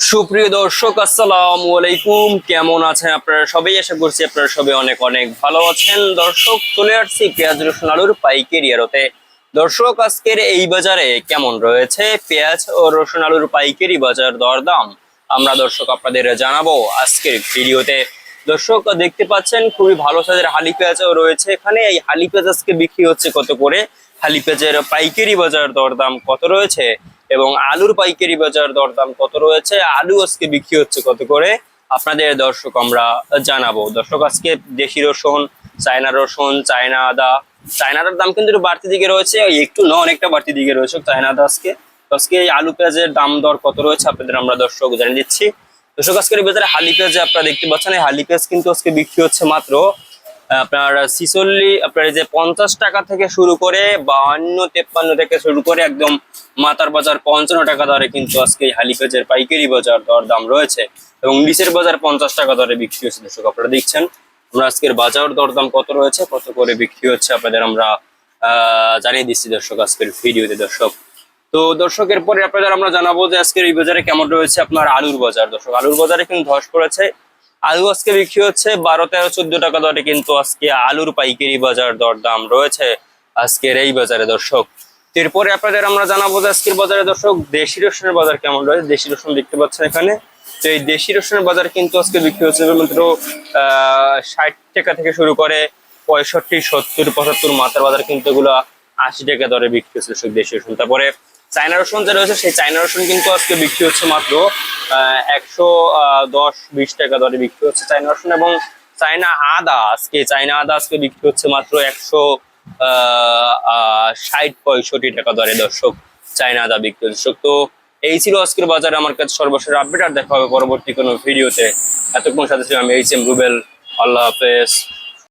সুপ্রিয় দর্শক, আসসালাম আলাইকুম। কেমন আছেন আপনারা সবাই? আশা করছি আপনারা সবাই অনেক অনেক ভালো আছেন। দর্শক, চলে আসছি পেঁয়াজ, রসুন, আলুর পাইকারি আড়তে। দর্শক, আজকের এই বাজারে কেমন রয়েছে? পেঁয়াজ ও রসুন, আলুর পাইকারি বাজার দরদাম আমরা দর্শক আপনাদের জানাব আজকের ভিডিওতে। দর্শক, দেখতে পাচ্ছেন, খুবই ভালো সাইজের হালি পেঁয়াজও রয়েছে এখানে। এই হালি পেঁয়াজ আজকে বিক্রি হচ্ছে কত করে? হালি পেঁয়াজের পাইকারি বাজার দরদাম কত রয়েছে? এবং আলুর পাইকারি বাজার দরদাম কত রয়েছে? আলু আজকে বিক্রি হচ্ছে কত করে? আপনাদের দর্শক আমরা জানাব। দর্শক, আজকে দেশি রসুন, চায়না রসুন, চায়না আদা। চায়নাটার দাম কিন্তু একটু বাড়তি দিকে রয়েছে একটু না, অনেকটা বাড়তি দিকে রয়েছে চায়না আদা আজকে। আজকে আলু পেঁয়াজের দাম দর কত রয়েছে আপনাদের আমরা দর্শক জানিয়ে দিচ্ছি। দর্শক, আজকের বাজারে হালি পেঁয়াজ আপনারা দেখতে পাচ্ছেন, এই হালি পেঁয়াজ কিন্তু আজকে বিক্রি হচ্ছে মাত্র আপনার ছিচল্লিশ আপনার যে পঞ্চাশ টাকা থেকে শুরু করে বাহান্ন, তেপ্পান্ন থেকে শুরু করে একদম মাতার বাজার পঞ্চান্ন টাকা দরে কিন্তু আজকে এই হালি পেঁয়াজের পাইকারি বাজার দর দাম রয়েছে এবং নিচের বাজার পঞ্চাশ টাকা দরে বিক্রি হচ্ছে দর্শক, আপনারা দেখছেন আমরা আজকের বাজার দরদাম কত রয়েছে, কত করে বিক্রি হচ্ছে আপনাদের আমরা জানিয়ে দিচ্ছি দর্শক আজকের ভিডিওতে। দর্শক, তো দর্শকের পরে আপনাদের আমরা জানাব যে আজকের এই বাজারে কেমন রয়েছে আপনার আলুর বাজার। দর্শক, আলুর বাজারে কিন্তু ধস পড়েছে। আলু আজকে বিক্রি হচ্ছে বারো, তেরো, চোদ্দ টাকা দরে, কিন্তু আজকে আলুর পাইকারি বাজার দর দাম রয়েছে আজকের এই বাজারে, দর্শক। এরপরে আপনাদের আমরা জানাব যে আজকের বাজারে, দর্শক, দেশি রসুনের বাজার কেমন রয়েছে? দেশি রসুন দেখতে পাচ্ছেন এখানে। তো এই দেশি রসুনের বাজার কিন্তু আজকে বিক্রি হচ্ছে মাত্র ষাট টাকা থেকে শুরু করে পঁয়ষট্টি, সত্তর, পঁচাত্তর মাথার বাজার কিন্তু এগুলো আশি টাকা দরে বিক্রি হচ্ছে দেশি রসুন। তারপরে চায়না রসুন যে রয়েছে, সেই চায়না রসুন কিন্তু আজকে বিক্রি হচ্ছে মাত্র একশো দশ, বিশ টাকা দরে বিক্রি হচ্ছে চায়না রসুন এবং চায়না আদা আজকে, চায়না আদা আজকে বিক্রি হচ্ছে মাত্র একশো ষাট, পঁয়ষট্টি টাকা দরে দর্শক, চায়না আদা বিক্রি দর্শক, তো এই ছিল আজকের বাজারে আমার কাছে সর্বশেষ আপডেট, আর দেখা হবে পরবর্তী কোনো ভিডিওতে। এতক্ষণ সাথে ছিলাম এইচ এম রুবেল, আল্লাহ হাফেজ।